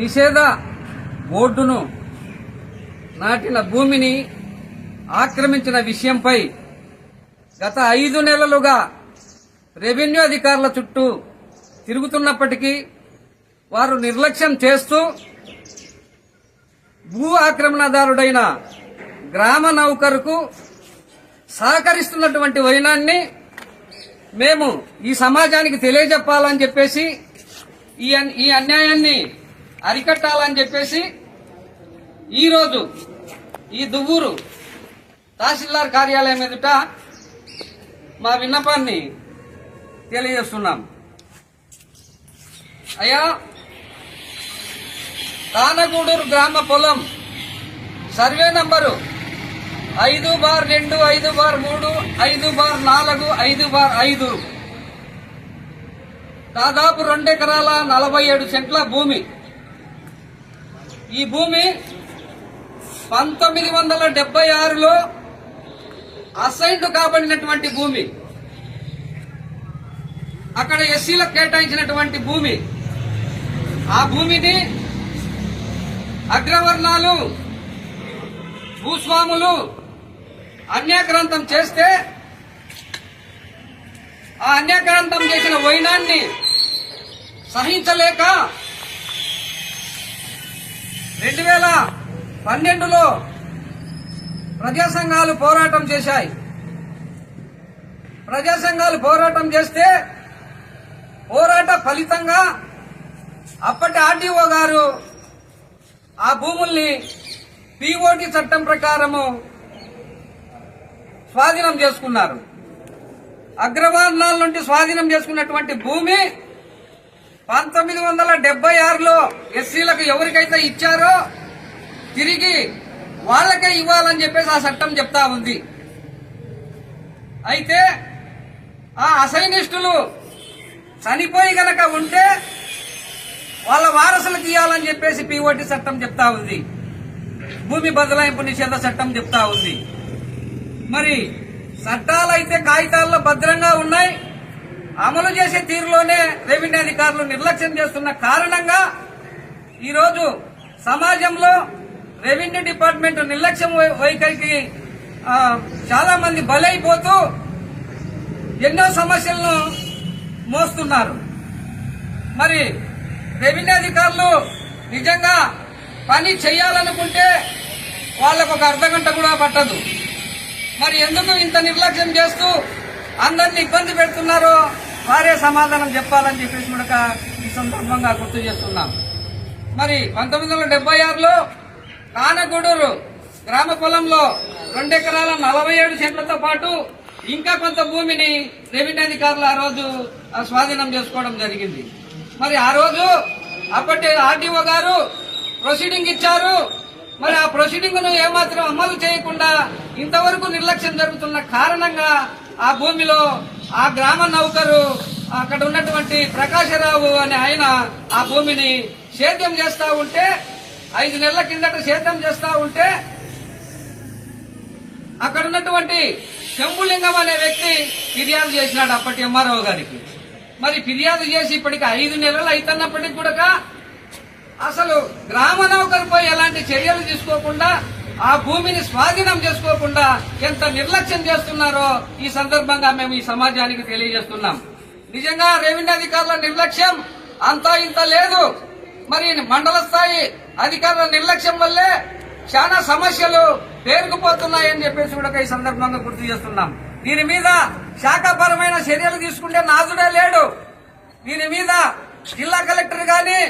నిషేధ బోర్డును నాటిన భూమిని ఆక్రమించిన విషయంపై గత ఐదు నెలలుగా రెవెన్యూ అధికారుల చుట్టూ తిరుగుతున్నప్పటికీ వారు నిర్లక్ష్యం చేస్తూ భూ ఆక్రమణదారుడైన గ్రామ నౌకరుకు సహకరిస్తున్నటువంటి వైనాన్ని మేము ఈ సమాజానికి తెలియజెప్పాలని చెప్పేసి ఈ అన్- ఈ అన్యాయాన్ని అరికట్టాలని చెప్పేసి ఈరోజు ఈ దువ్వూరు తహసీల్దార్ కార్యాలయం ఎదుట మా విన్నపాన్ని తెలియజేస్తున్నాం. అయ్యా తానగూడూరు గ్రామ పొలం సర్వే నంబరు ఐదు బార్ రెండు ఐదు బార్ మూడు ఐదు బార్ నాలుగు ఐదు బార్ ఐదు. దాదాపు రెండు ఎకరాల నలభై ఏడు సెంట్ల భూమి. ఈ భూమి పంతొమ్మిది వందల డెబ్బై ఆరులో అసైన్డ్ కాబడినటువంటి భూమి. అక్కడ ఎస్సీలకు కేటాయించినటువంటి భూమి. ఆ భూమిని అగ్రవర్ణాలు భూస్వాములు అన్యాక్రాంతం చేస్తే ఆ అన్యాక్రాంతం చేసిన వైనాన్ని సహించలేక రెండు వేల పన్నెండులో ప్రజా సంఘాలు పోరాటం చేశాయి. ప్రజా సంఘాలు పోరాటం చేస్తే పోరాట ఫలితంగా అప్పటి ఆర్డీఓ గారు ఆ భూముల్ని పిఓటి చట్టం ప్రకారము స్వాధీనం చేసుకున్నారు. అగ్రవర్ణాల నుండి స్వాధీనం చేసుకున్నటువంటి భూమి పంతొమ్మిది వందల డెబ్బై ఆరులో ఎస్సీలకు ఎవరికైతే ఇచ్చారో తిరిగి వాళ్ళకే ఇవ్వాలని చెప్పేసి ఆ చట్టం చెప్తా ఉంది. అయితే ఆ అసైనిస్టులు చనిపోయి గనక ఉంటే వాళ్ళ వారసులకు ఇవ్వాలని చెప్పేసి పిఓటి చట్టం చెప్తా ఉంది. భూమి బదలాయింపు నిషేధ చట్టం చెప్తా ఉంది. మరి చట్టాలు అయితే కాగితాల్లో భద్రంగా ఉన్నాయి. అమలు చేసే తీరులోనే రెవెన్యూ అధికారులు నిర్లక్ష్యం చేస్తున్న కారణంగా ఈరోజు సమాజంలో రెవెన్యూ డిపార్ట్మెంట్ నిర్లక్ష్యం వై- వైఖరికి చాలా మంది బలైపోతూ ఎన్నో సమస్యలను మోస్తున్నారు. మరి రెవెన్యూ అధికారులు నిజంగా పని చేయాలనుకుంటే వాళ్ళకు ఒక అర్ధ గంట కూడా పట్టదు. మరి ఎందుకు ఇంత నిర్లక్ష్యం చేస్తూ అందరిని ఇబ్బంది పెడుతున్నారో వారే సమాధానం చెప్పాలని చెప్పేసి మనక ఈ సందర్భంగా గుర్తు చేస్తున్నాం. మరి పంతొమ్మిది వందల డెబ్బై ఆరులో కానగూడూరు గ్రామ పొలంలో రెండు ఎకరాల నలభై ఏడు సెంట్లతో పాటు ఇంకా కొంత భూమిని రెవెన్యూ అధికారులు ఆ రోజు ఆ, స్వాధీనం చేసుకోవడం జరిగింది. మరి ఆ రోజు అప్పటి ఆర్డీఓ గారు ప్రొసీడింగ్ ఇచ్చారు. మరి ఆ ప్రొసీడింగ్ను ఏమాత్రం అమలు చేయకుండా ఇంతవరకు నిర్లక్ష్యం జరుగుతున్న కారణంగా ఆ భూమిలో ఆ గ్రామ నౌకరు అక్కడ ఉన్నటువంటి ప్రకాశరావు అనే ఆయన ఆ భూమిని సేద్యం చేస్తా ఉంటే ఐదు నెలల కిందట సేద్యం చేస్తా ఉంటే అక్కడ ఉన్నటువంటి శంభులింగం అనే వ్యక్తి ఫిర్యాదు చేసినాడు అప్పటి ఎంఆర్ఓ గారికి. మరి ఫిర్యాదు చేసి ఇప్పటికి ఐదు నెలలు అవుతున్నప్పటికి కూడా అసలు గ్రామ నౌకరిపై ఎలాంటి చర్యలు తీసుకోకుండా ఆ భూమిని స్వాధీనం చేసుకోకుండా ఎంత నిర్లక్ష్యం చేస్తున్నారో ఈ సందర్భంగా మేము ఈ సమాజానికి తెలియజేస్తున్నాం. నిజంగా రెవెన్యూ అధికారుల నిర్లక్ష్యం అంతా ఇంత లేదు. మరి మండల స్థాయి అధికారుల నిర్లక్ష్యం వల్లే చాలా సమస్యలు పేరుకుపోతున్నాయని చెప్పేసి కూడా ఈ సందర్భంగా గుర్తు చేస్తున్నాం. దీని మీద శాఖాపరమైన చర్యలు తీసుకుంటే నాదుడే లేడు. దీని మీద జిల్లా కలెక్టర్ గాని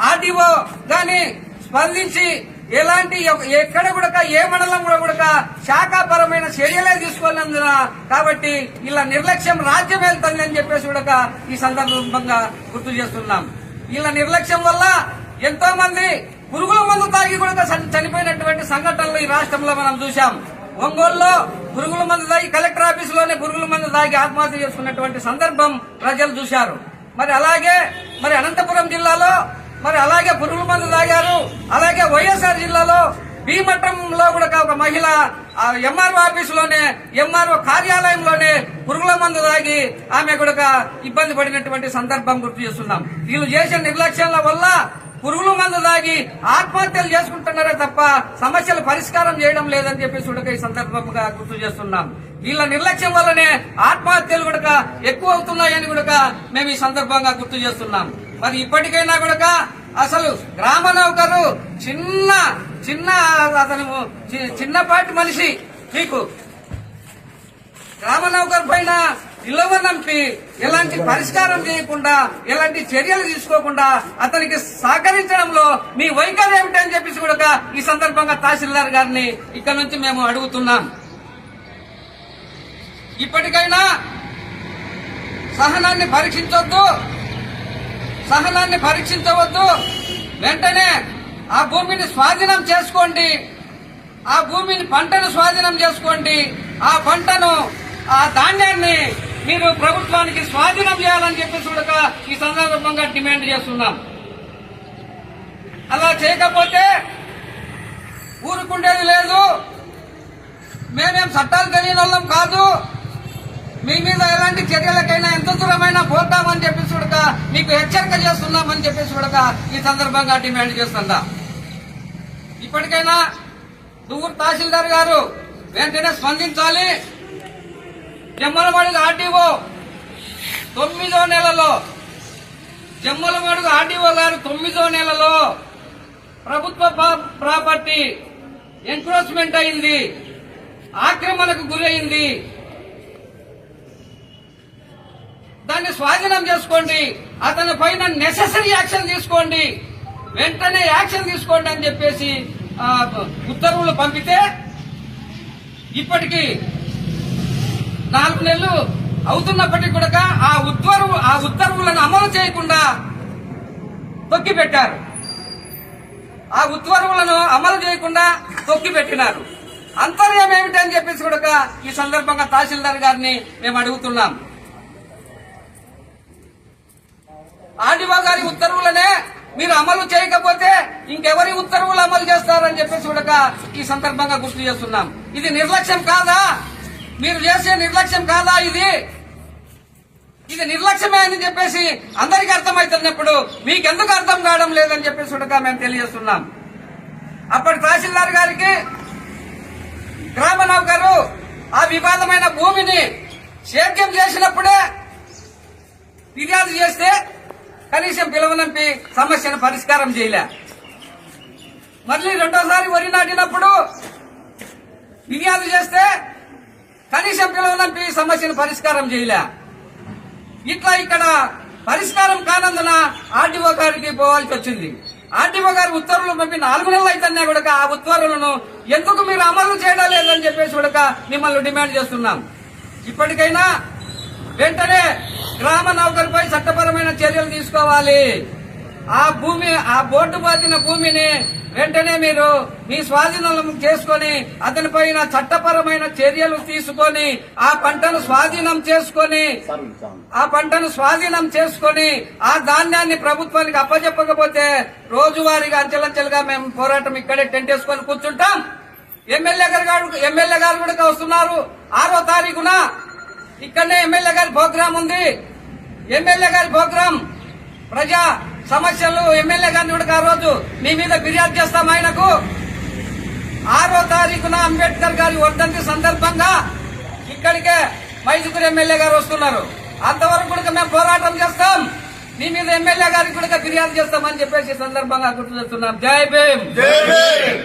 ఆర్డీఓ గాని స్పందించి ఎలాంటి ఎక్కడ కూడా ఏ మండలం కూడా కూడా శాఖాపరమైన చర్యలే తీసుకోలేందున కాబట్టి ఇలా నిర్లక్ష్యం రాజ్యం వెళ్తుంది అని చెప్పేసి కూడా ఈ సందర్భంగా గుర్తు చేస్తున్నాం. ఇలా నిర్లక్ష్యం వల్ల ఎంతో మంది పురుగుల మందు తాగి కూడా చని- చనిపోయినటువంటి సంఘటనలు ఈ రాష్ట్రంలో మనం చూశాం. ఒంగోలులో పురుగుల మందు తాగి కలెక్టర్ ఆఫీసులోనే పురుగుల మందు తాగి ఆత్మహత్య చేసుకున్నటువంటి సందర్భం ప్రజలు చూశారు. మరి అలాగే మరి అనంతపురం జిల్లాలో మరి అలాగే పురుగుల మందు తాగారు. అలాగే వైఎస్ఆర్ జిల్లాలో భీమఠంలో కూడా ఒక మహిళ ఎంఆర్ఓ ఆఫీసులోనే ఎంఆర్ఓ కార్యాలయంలోనే పురుగుల మందు తాగి ఆమె కూడా ఇబ్బంది పడినటువంటి సందర్భం గుర్తు చేస్తున్నాం. వీళ్ళు చేసిన నిర్లక్ష్యాల వల్ల పురుగుల మందు తాగి ఆత్మహత్యలు చేసుకుంటున్నారే తప్ప సమస్యలు పరిష్కారం చేయడం లేదని చెప్పేసి కూడా ఈ సందర్భంగా గుర్తు చేస్తున్నాం. వీళ్ళ నిర్లక్ష్యం వల్లనే ఆత్మహత్యలు కూడా ఎక్కువ అవుతున్నాయని కూడా మేము ఈ సందర్భంగా గుర్తు చేస్తున్నాం. మరి ఇప్పటికైనా కూడా అసలు గ్రామ నౌకరు చిన్న చిన్న అతను చి- చిన్నపాటి మనిషి మీకు. గ్రామ నౌకరు పైన నిలవనంపి ఎలాంటి పరిష్కారం చేయకుండా ఎలాంటి చర్యలు తీసుకోకుండా అతనికి సహకరించడంలో మీ వైఖరి ఏమిటి అని చెప్పేసి కూడా ఈ సందర్భంగా తహసీల్దార్ గారిని ఇక్కడ నుంచి మేము అడుగుతున్నాం. ఇప్పటికైనా సహనాన్ని పరీక్షించొద్దు. సహనాన్ని పరీక్షించవద్దు. వెంటనే ఆ భూమిని స్వాధీనం చేసుకోండి. ఆ భూమిని పంటను స్వాధీనం చేసుకోండి. ఆ పంటను ఆ ధాన్యాన్ని మీరు ప్రభుత్వానికి స్వాధీనం చేయాలని చెప్పేసి కూడా ఈ సందర్భంగా డిమాండ్ చేస్తున్నాం. అలా చేయకపోతే ఊరుకుండేది లేదు. మేమేం చట్టాలు తెలియని వాళ్ళం కాదు. మీ మీద ఎలాంటి చర్యలకైనా ఎంత దూరమైనా మీకు హెచ్చరిక చేస్తున్నామని చెప్పేసి కూడా ఈ సందర్భంగా డిమాండ్ చేస్తుందా? ఇప్పటికైనా దువ్వూరు తహసీల్దార్ గారు వెంటనే స్పందించాలి. జమ్మలమడుగు ఆర్డీఓ తొమ్మిదో నెలలో జమ్మలమడుగు ఆర్డీఓ గారు తొమ్మిదో నెలలో ప్రభుత్వ ప్రాపర్టీ ఎంక్రోచ్మెంట్ అయింది ఆక్రమణకు గురైంది. దాన్ని స్వాధీనం చేసుకోండి. అతని పైన నెససరీ యాక్షన్ తీసుకోండి. వెంటనే యాక్షన్ తీసుకోండి అని చెప్పేసి ఉత్తర్వులు పంపితే ఇప్పటికి నాలుగు నెలలు అవుతున్నప్పటికీ కూడా ఆ ఉత్తర్వు ఆ ఉత్తర్వులను అమలు చేయకుండా తొక్కి పెట్టారు ఆ ఉత్తర్వులను అమలు చేయకుండా తొక్కి పెట్టినారు అంతర్యం ఏమిటి అని చెప్పేసి కూడా ఈ సందర్భంగా తహసీల్దార్ గారిని మేము అడుగుతున్నాం. ఆండివా గారి ఉత్తర్వులనే మీరు అమలు చేయకపోతే ఇంకెవరి ఉత్తర్వులు అమలు చేస్తారని చెప్పేసి చూడక ఈ సందర్భంగా గుర్తు చేస్తున్నాం. ఇది నిర్లక్ష్యం కాదా? మీరు చేసే నిర్లక్ష్యం కాదా ఇది? ఇది నిర్లక్ష్యమే అని చెప్పేసి అందరికీ అర్థమవుతున్నప్పుడు మీకెందుకు అర్థం కావడం లేదని చెప్పేసి చూడక మేము తెలియజేస్తున్నాం. అప్పటి తహసీల్దార్ గారికి గ్రామరావు గారు ఆ వివాదమైన భూమిని సేద్యం చేసినప్పుడే ఫిర్యాదు చేస్తే కనీసం పిలవనంపి సమస్యను పరిష్కారం చేయలే. మళ్ళీ రెండోసారి వరి నాటినప్పుడు ఫిర్యాదు చేస్తే కనీసం పిలవనంపి సమస్యను పరిష్కారం చేయలే. ఇట్లా ఇక్కడ పరిష్కారం కానందున ఆర్డీఓ గారికి పోవాల్సి వచ్చింది. ఆర్డీఓ గారి ఉత్తర్వులు పంపి నాలుగు నెలలు అయితేనే కూడా ఆ ఉత్తర్వులను ఎందుకు మీరు అమలు చేయడం లేదని చెప్పేసి కూడా మిమ్మల్ని డిమాండ్ చేస్తున్నాం. ఇప్పటికైనా వెంటనే గ్రామ నౌకరిపై చట్టపరమైన చర్యలు తీసుకోవాలి. ఆ భూమి ఆ బోర్డు బాధిన భూమిని వెంటనే మీరు మీ స్వాధీనం చేసుకొని అతనిపైన చట్టపరమైన చర్యలు తీసుకొని ఆ పంటను స్వాధీనం చేసుకొని ఆ పంటను స్వాధీనం చేసుకొని ఆ ధాన్యాన్ని ప్రభుత్వానికి అప్పచెప్పకపోతే రోజువారీగా అంచెలంచెలుగా మేము పోరాటం ఇక్కడే టెంట్ వేసుకొని కూర్చుంటాం. ఎమ్మెల్యే గారు ఎమ్మెల్యే గారు కూడా వస్తున్నారు. ఆరో తారీఖున ఇక్కడనే ఎమ్మెల్యే గారి ప్రోగ్రాం ఉంది. ఎమ్మెల్యే గారి ప్రోగ్రాం ప్రజా సమస్యలు ఎమ్మెల్యే గారిని కూడా ఆ రోజు మీ మీద ఫిర్యాదు చేస్తాం ఆయనకు. ఆరో తారీఖున అంబేద్కర్ గారి వర్ధంతి సందర్భంగా ఇక్కడికే మైదుగురు ఎమ్మెల్యే గారు వస్తున్నారు. అంతవరకు కూడా మేము పోరాటం చేస్తాం. మీ మీద ఎమ్మెల్యే గారికి కూడా ఫిర్యాదు చేస్తామని చెప్పేసి సందర్భంగా గుర్తు చేస్తున్నాం. జై భీమ్! జై భీమ్!